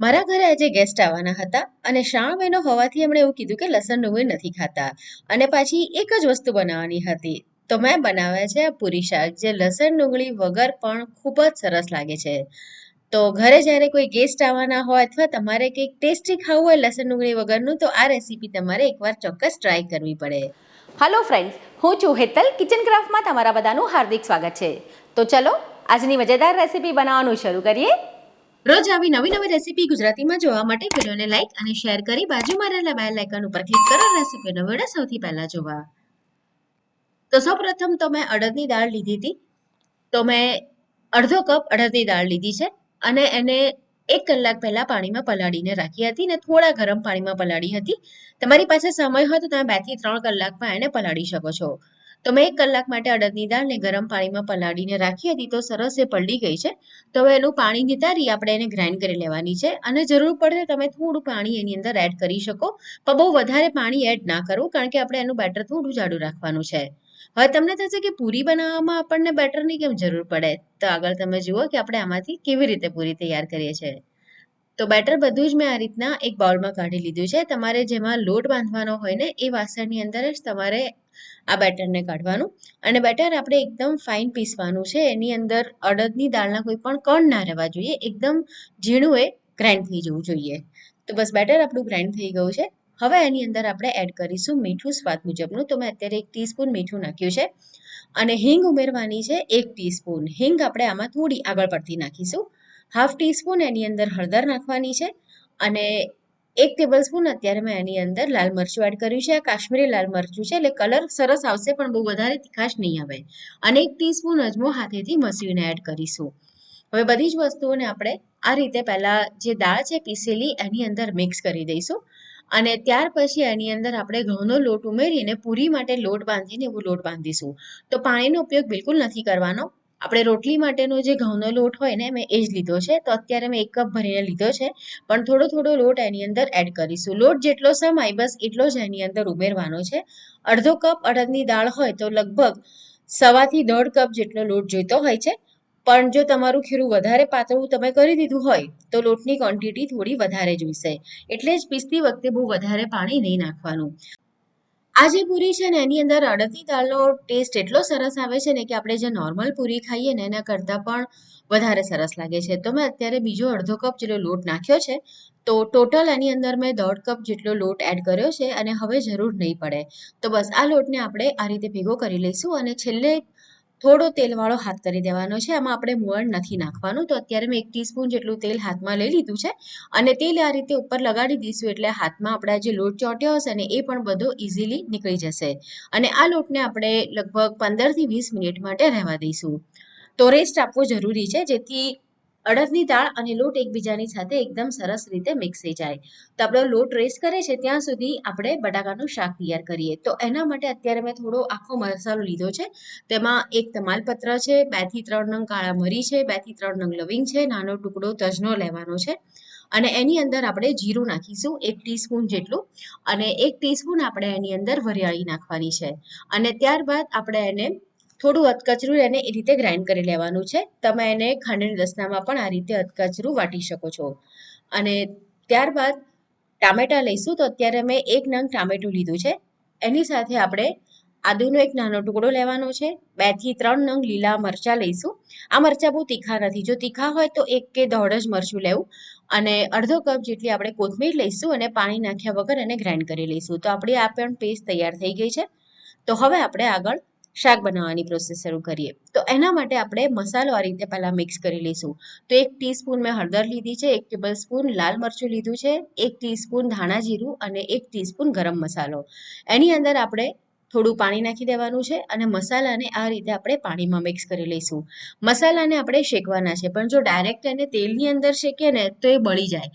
મારા ઘરે આજે ગેસ્ટ આવવાના હતા અને શ્રાવણ મહિનો હોવાથી એમણે એવું કીધું કે લસણ ડુંગળી નથી ખાતા. અને પાછી એક જ વસ્તુ બનાવવાની હતી. તો મેં બનાવ્યા છે પૂરી શાક, જે લસણ ડુંગળી વગર પણ ખૂબ જ સરસ લાગે છે. તો ઘરે જ્યારે કોઈ ગેસ્ટ આવવાના હોય અથવા તમારે કંઈક ટેસ્ટી ખાવું હોય લસણ ડુંગળી વગરનું, તો આ રેસીપી તમારે એકવાર ચોક્કસ ટ્રાય કરવી પડે. હલો ફ્રેન્ડ્સ હું છું હેતલ કિચન ક્રાફ્ટમાં તમારા બધાનું હાર્દિક સ્વાગત છે. તો ચલો, આજની મજેદાર રેસીપી બનાવવાનું શરૂ કરીએ. રોજ આવી નવી નવી રેસીપી ગુજરાતીમાં જોવા માટે વિડીયોને લાઈક અને શેર કરી બાજુમાં રહેલા બેલ આઇકન ઉપર ક્લિક કરો રેસીપીનો વીડિયો સૌથી પહેલા જોવા. તો સૌપ્રથમ તો મેં અડદની દાળ લીધી હતી. તો મેં અડધો કપ અડદની દાળ લીધી છે અને એને એક કલાક પહેલા પાણીમાં પલાળીને રાખી હતી ને થોડા ગરમ પાણીમાં પલાળી હતી. તમારી પાસે સમય હોય તો તમે બેથી ત્રણ કલાકમાં એને પલાળી શકો છો. તો મેં એક કલાક માટે અડદની દાળને ગરમ પાણીમાં પલાળીને રાખી હતી તો સરસ એ પલળી ગઈ છે. તો હવે એનું પાણી નિતારી આપણે એને ગ્રાઇન્ડ કરી લેવાની છે અને જરૂર પડે તમે થોડું પાણી એની અંદર એડ કરી શકો. પણ બહુ વધારે પાણી એડ ના કરવું કારણ કે આપણે એનું બેટર થોડું જાડું રાખવાનું છે. હવે તમને થશે કે પૂરી બનાવવામાં આપણને બેટરની કેમ જરૂર પડે? તો આગળ તમે જુઓ કે આપણે આમાંથી કેવી રીતે પૂરી તૈયાર કરીએ છીએ. તો બેટર બધું જ મેં આ રીતના એક બાઉલમાં કાઢી લીધું છે. તમારે જેમાં લોટ બાંધવાનો હોય ને એ વાસણની અંદર જ તમારે આ બેટરને કાઢવાનું. અને બેટર, આપણે એકદમ ફાઇન પીસવાનું છે. એની અંદર અડદની દાળના કોઈ પણ કણ ના રહેવા જોઈએ. એકદમ ઝીણું એ ગ્રાઇન્ડ થઈ જવું જોઈએ. તો બસ બેટર આપણું ગ્રાઇન્ડ થઈ ગયું છે. હવે એની અંદર આપણે એડ કરીશું મીઠું સ્વાદ મુજબનું. તો મેં અત્યારે એક ટીસ્પૂન મીઠું નાખ્યું છે. અને હિંગ ઉમેરવાની છે એક ટીસ્પૂન હિંગ આપણે આમાં થોડી આગળ પડતી નાખીશું. હાફ ટીસ્પૂન એની અંદર હળદર નાખવાની છે. અને એક ટેબલ સ્પૂન અત્યારે મેં એની અંદર લાલ મરચું એડ કર્યું છે કાશ્મીરી લાલ મરચું છે, એટલે કલર સરસ આવશે પણ બહુ વધારે તીખાશ નહીં આવે. અને એક ટીસ્પૂન અજમો હાથેથી મસીને એડ કરીશું. હવે બધી જ વસ્તુઓને આપણે આ રીતે પહેલાં જે દાળ છે પીસેલી એની અંદર મિક્સ કરી દઈશું. અને ત્યાર પછી એની અંદર આપણે ઘઉંનો લોટ ઉમેરીને પૂરી માટે લોટ બાંધીને એવું લોટ બાંધીશું. તો પાણીનો ઉપયોગ બિલકુલ નથી કરવાનો. આપણે રોટલી માટેનો જે ઘઉંનો લોટ હોય ને મેં એ જ લીધો છે. તો અત્યારે મેં એક કપ ભરીને લીધો છે. પણ થોડો થોડો લોટ એની અંદર એડ કરીશું. લોટ જેટલો સમાય બસ એટલો જ એની અંદર ઉમેરવાનો છે. અડધો કપ અડદની દાળ હોય તો લગભગ સવાથી દોઢ કપ જેટલો લોટ જોઈતો હોય છે. પણ જો તમારું ખીરું વધારે પાતળું તમે કરી દીધું હોય તો લોટની ક્વોન્ટિટી થોડી વધારે જોઈશે એટલે જ પીસતી વખતે બહુ વધારે પાણી નહીં નાખવાનું. આ જે પૂરી છે ને, એની અંદર અડદની દાળનો ટેસ્ટ એટલો સરસ આવે છે ને કે આપણે જે નોર્મલ પૂરી ખાઈએ ને, એના કરતાં પણ વધારે સરસ લાગે છે. તો મેં અત્યારે બીજો અડધો કપ જેટલો લોટ નાખ્યો છે. તો ટોટલ એની અંદર મેં દોઢ કપ જેટલો લોટ એડ કર્યો છે અને હવે જરૂર નહીં પડે. તો બસ આ લોટને આપણે આ રીતે ભેગો કરી લઈશું અને છેલ્લે થોડો તેલવાળો હાથ કરી દેવાનો છે. આમાં આપણે મોણ નથી નાખવાનું. તો અત્યારે મેં એક ટીસ્પૂન જેટલું તેલ હાથમાં લઈ લીધું છે. અને તેલ આ રીતે ઉપર લગાડી દઈશું એટલે હાથમાં આપણા જે લોટ ચોટ્યો હશે ને, એ પણ બધો ઇઝીલી નીકળી જશે. અને આ લોટને આપણે લગભગ પંદરથી વીસ મિનિટ માટે રહેવા દઈશું. તો રેસ્ટ આપવો જરૂરી છે. જેથી અડદની દાળ અને લોટ એકબીજાની સાથે એકદમ સરસ રીતે મિક્સ થઈ જાય. તો આપણો લોટ રેસ્ટ કરે છે ત્યાં સુધી આપણે બટાકાનું શાક તૈયાર કરીએ. તો એના માટે અત્યારે મેં થોડો આખો મસાલો લીધો છે. તેમાં એક તમાલપત્ર છે બેથી ત્રણ નંગ કાળા મરી છે બેથી ત્રણ નંગ લવિંગ છે, નાનો ટુકડો તજનો લેવાનો છે. અને એની અંદર આપણે જીરું નાખીશું એક ટીસ્પૂન જેટલું અને એક ટીસ્પૂન આપણે એની અંદર વરિયાળી નાખવાની છે. અને ત્યારબાદ આપણે એને થોડું અધકચરું એને એ રીતે ગ્રાઇન્ડ કરી લેવાનું છે. તમે એને ખાંડની રસનામાં પણ આ રીતે અધકચરું વાટી શકો છો. અને ત્યારબાદ ટામેટાં લઈશું તો અત્યારે મેં એક નંગ ટામેટું લીધું છે. એની સાથે આપણે આદુનો એક નાનો ટુકડો લેવાનો છે. બેથી ત્રણ નંગ લીલા મરચાં લઈશું. આ મરચાં બહુ તીખા નથી. જો તીખા હોય તો એક કે દોઢ જ મરચું લેવું. અને અડધો કપ જેટલી આપણે કોથમીર લઈશું અને પાણી નાખ્યા વગર એને ગ્રાઇન્ડ કરી લઈશું. તો આપણી આ પણ પેસ્ટ તૈયાર થઈ ગઈ છે. તો હવે આપણે આગળ શાક બનાવવાની પ્રોસેસ શરૂ કરીએ. તો એના માટે આપણે મસાલો આ રીતે પહેલાં મિક્સ કરી લઈશું. તો એક ટીસ્પૂન મેં હળદર લીધી છે, એક ટેબલ સ્પૂન લાલ મરચું લીધું છે, એક ટીસ્પૂન ધાણા જીરું અને એક ટીસ્પૂન ગરમ મસાલો. એની અંદર આપણે થોડું પાણી નાખી દેવાનું છે અને મસાલાને આ રીતે આપણે પાણીમાં મિક્સ કરી લઈશું. મસાલાને આપણે શેકવાના છે, પણ જો ડાયરેક્ટ એને તેલની અંદર શેકીએ ને તો એ બળી જાય.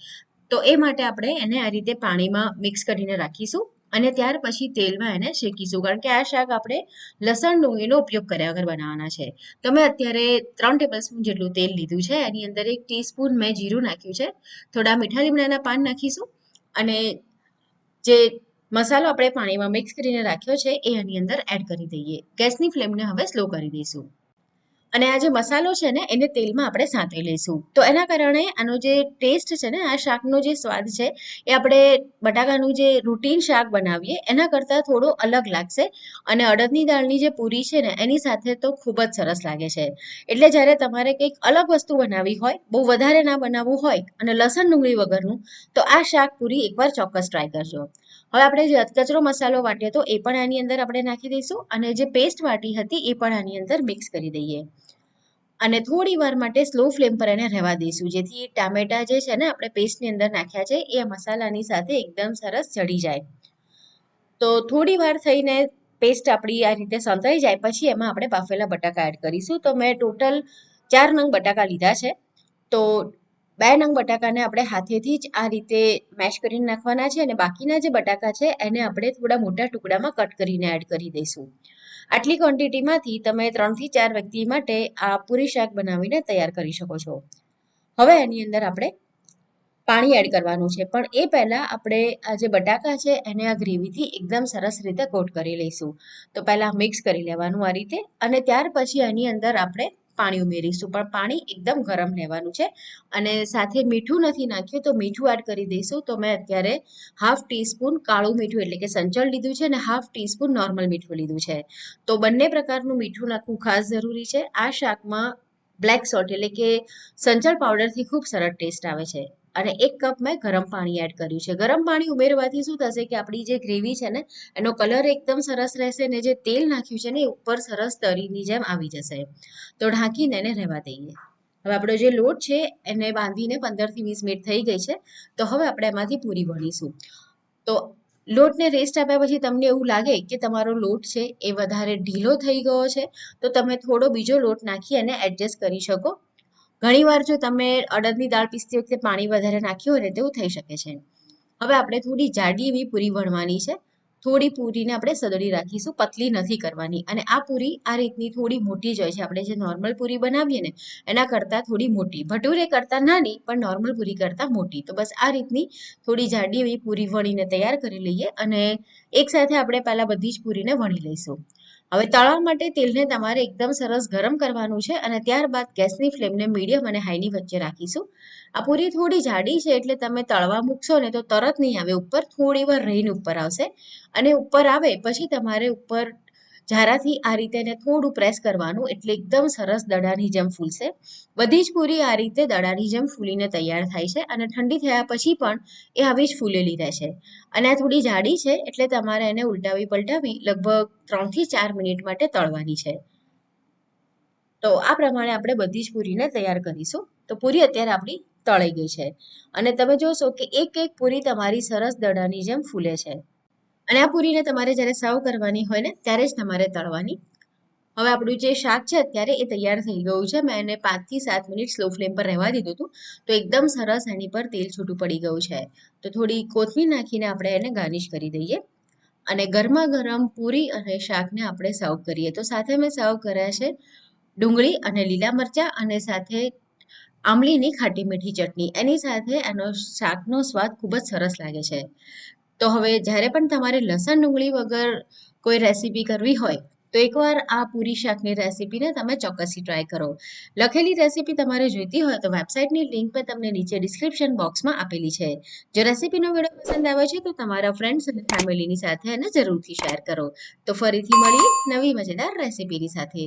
તો એ માટે આપણે એને આ રીતે પાણીમાં મિક્સ કરીને રાખીશું. અને ત્યાર પછી તેલમાં એને શેકીશું કારણ કે આ શાક આપણે લસણ ડુંગળીનો ઉપયોગ કર્યા વગર બનાવવાના છે. તો મેં અત્યારે ત્રણ ટેબલ સ્પૂન જેટલું તેલ લીધું છે. એની અંદર એક ટીસ્પૂન મેં જીરું નાખ્યું છે. થોડા મીઠા લીમડાના પાન નાખીશું. અને જે મસાલો આપણે પાણીમાં મિક્સ કરીને રાખ્યો છે, એ આની અંદર એડ કરી દઈએ. ગેસની ફ્લેમને હવે સ્લો કરી દઈશું. અને આ જે મસાલો છે ને, એને તેલમાં આપણે સાંતળી લઈશું. તો એના કારણે આનો જે ટેસ્ટ છે ને, આ શાકનો જે સ્વાદ છે, એ આપણે બટાકાનું જે રૂટીન શાક બનાવીએ, એના કરતાં થોડો અલગ લાગશે. અને અડદની દાળની જે પૂરી છે ને, એની સાથે તો ખૂબ જ સરસ લાગે છે. એટલે જ્યારે તમારે કંઈક અલગ વસ્તુ બનાવવી હોય, બહુ વધારે ના બનાવવું હોય, અને લસણ ડુંગળી વગરનું, તો આ શાક પૂરી એકવાર ચોક્કસ ટ્રાય કરજો. હવે આપણે જે અધકચરો મસાલો વાટ્યો હતો એ પણ આની અંદર આપણે નાખી દઈશું, અને જે પેસ્ટ વાટી હતી એ પણ આની અંદર મિક્સ કરી દઈએ. અને થોડી વાર માટે સ્લો ફ્લેમ પર એને રહેવા દઈશું. જેથી ટામેટા જે છે ને, આપણે પેસ્ટની અંદર નાખ્યા છે, એ મસાલાની સાથે એકદમ સરસ ચડી જાય. તો થોડી વાર થઈને પેસ્ટ આપણી આ રીતે સંતાઈ જાય, પછી એમાં આપણે બાફેલા બટાકા એડ કરીશું. તો મેં ટોટલ ચાર નંગ બટાકા લીધા છે. તો બે નંગ બટાકાને આપણે હાથેથી જ આ રીતે મેશ કરીને નાખવાના છે અને બાકીના જે બટાકા છે એને આપણે થોડા મોટા ટુકડામાં કટ કરીને એડ કરી દઈશું. આટલી ક્વોન્ટિટીમાંથી તમે ત્રણથી ચાર વ્યક્તિ માટે આ પૂરી શાક બનાવીને તૈયાર કરી શકો છો. હવે એની અંદર આપણે પાણી એડ કરવાનું છે. પણ એ પહેલાં આપણે આ જે બટાકા છે એને આ ગ્રેવીથી એકદમ સરસ રીતે કોટ કરી લઈશું. તો પહેલાં મિક્સ કરી લેવાનું આ રીતે અને ત્યાર પછી એની અંદર આપણે પાણી ઉમેરીશું. પણ પાણી એકદમ ગરમ લેવાનું છે. અને સાથે મીઠું નથી નાખ્યું તો મીઠું એડ કરી દઈશું. તો મેં અત્યારે હાફ ટીસ્પૂન કાળું મીઠું એટલે કે સંચળ લીધું છે અને હાફ ટીસ્પૂન નોર્મલ મીઠું લીધું છે. તો બંને પ્રકારનું મીઠું નાખવું ખાસ જરૂરી છે. આ શાકમાં બ્લેક સોલ્ટ એટલે કે સંચળ પાવડરથી ખૂબ સરસ ટેસ્ટ આવે છે. અને એક કપ મેં ગરમ પાણી એડ કર્યું છે. ગરમ પાણી ઉમેરવાથી શું થશે કે આપણી જે ગ્રેવી છે ને, એનો કલર એકદમ સરસ રહેશે ને જે તેલ નાખ્યું છે ને એ ઉપર સરસ તરીની જેમ આવી જશે. તો ઢાંકીને એને રહેવા દઈએ. હવે આપણો જે લોટ છે એને બાંધીને પંદરથી વીસ મિનિટ થઈ ગઈ છે. તો હવે આપણે એમાંથી પૂરી વણીશું તો લોટને રેસ્ટ આપ્યા પછી તમને એવું લાગે કે તમારો લોટ છે એ વધારે ઢીલો થઈ ગયો છે, તો તમે થોડો બીજો લોટ નાખી અને એડજસ્ટ કરી શકો. ઘણીવાર જો તમે અડદની દાળ પીસતી વખતે પાણી વધારે નાખ્યું હોય ને તેવું થઈ શકે છે. હવે આપણે થોડી જાડી એવી પૂરી વણવાની છે. થોડી પૂરીને આપણે સદડી રાખીશું, પતલી નથી કરવાની. અને આ પૂરી આ રીતની થોડી મોટી જ હોય છે. આપણે જે નોર્મલ પૂરી બનાવીએ ને, એના કરતાં થોડી મોટી. ભટુરે કરતાં નાની, પણ નોર્મલ પૂરી કરતાં મોટી. તો બસ આ રીતની થોડી જાડી એવી પૂરી વણીને તૈયાર કરી લઈએ અને એકસાથે આપણે પહેલાં બધી જ પૂરીને વણી લઈશું. હવે તળવા માટે તેલને તમારે એકદમ સરસ ગરમ કરવાનું છે અને ત્યારબાદ ગેસની ફ્લેમને મીડિયમ અને હાઈની વચ્ચે રાખીશું. આ પૂરી થોડી જાડી છે એટલે તમે તળવા મૂકશો ને તો તરત નહીં આવે, ઉપર થોડી વાર રહીને ઉપર આવશે. અને ઉપર આવે, પછી તમારે ઉપર ઝારાથી આ રીતે એને થોડું પ્રેસ કરવાનું એટલે એકદમ સરસ દડાની જેમ ફૂલશે. બધી જ પૂરી આ રીતે દડાની જેમ ફૂલીને તૈયાર થાય છે અને ઠંડી થયા પછી પણ એ આવી જ ફૂલેલી રહેશે. અને આ થોડી જાડી છે એટલે તમારે એને ઉલટાવી પલટાવી લગભગ ત્રણથી ચાર મિનિટ માટે તળવાની છે. તો આ પ્રમાણે આપણે બધી જ પૂરીને તૈયાર કરીશું. તો પૂરી અત્યારે આપણી તળાઈ ગઈ છે. અને તમે જોશો કે એક એક પૂરી તમારી સરસ દડાની જેમ ફૂલે છે. અને આ પૂરીને તમારે જ્યારે સર્વ કરવાની હોય ને, ત્યારે જ તમારે તળવાની. હવે આપણું જે શાક છે અત્યારે એ તૈયાર થઈ ગયું છે. મેં એને પાંચથી સાત મિનિટ સ્લો ફ્લેમ પર રહેવા દીધું હતું. તો એકદમ સરસ એની પર તેલ છૂટું પડી ગયું છે. તો થોડી કોથમીર નાખીને આપણે એને ગાર્નિશ કરી દઈએ. અને ગરમા ગરમ પૂરી અને શાકને આપણે સર્વ કરીએ. તો સાથે મેં સર્વ કર્યા છે ડુંગળી અને લીલા મરચાં અને સાથે આમલીની ખાટી મીઠી ચટણી. એની સાથે એનો શાકનો સ્વાદ ખૂબ જ સરસ લાગે છે. તો હવે જ્યારે પણ તમારે લસણ ડુંગળી વગર કોઈ રેસીપી કરવી હોય, તો એકવાર આ પૂરી શાકની રેસીપીને તમે ચોક્કસથી ટ્રાય કરો. લખેલી રેસીપી તમારે જોઈતી હોય તો વેબસાઇટની લિંક પર તમને નીચે ડિસ્ક્રિપ્શન બોક્સમાં આપેલી છે. જો રેસીપીનો વીડિયો પસંદ આવે છે તો તમારા ફ્રેન્ડ્સ અને ફેમિલીની સાથે એને જરૂરથી શેર કરો. તો ફરીથી મળીએ નવી મજેદાર રેસીપીની સાથે.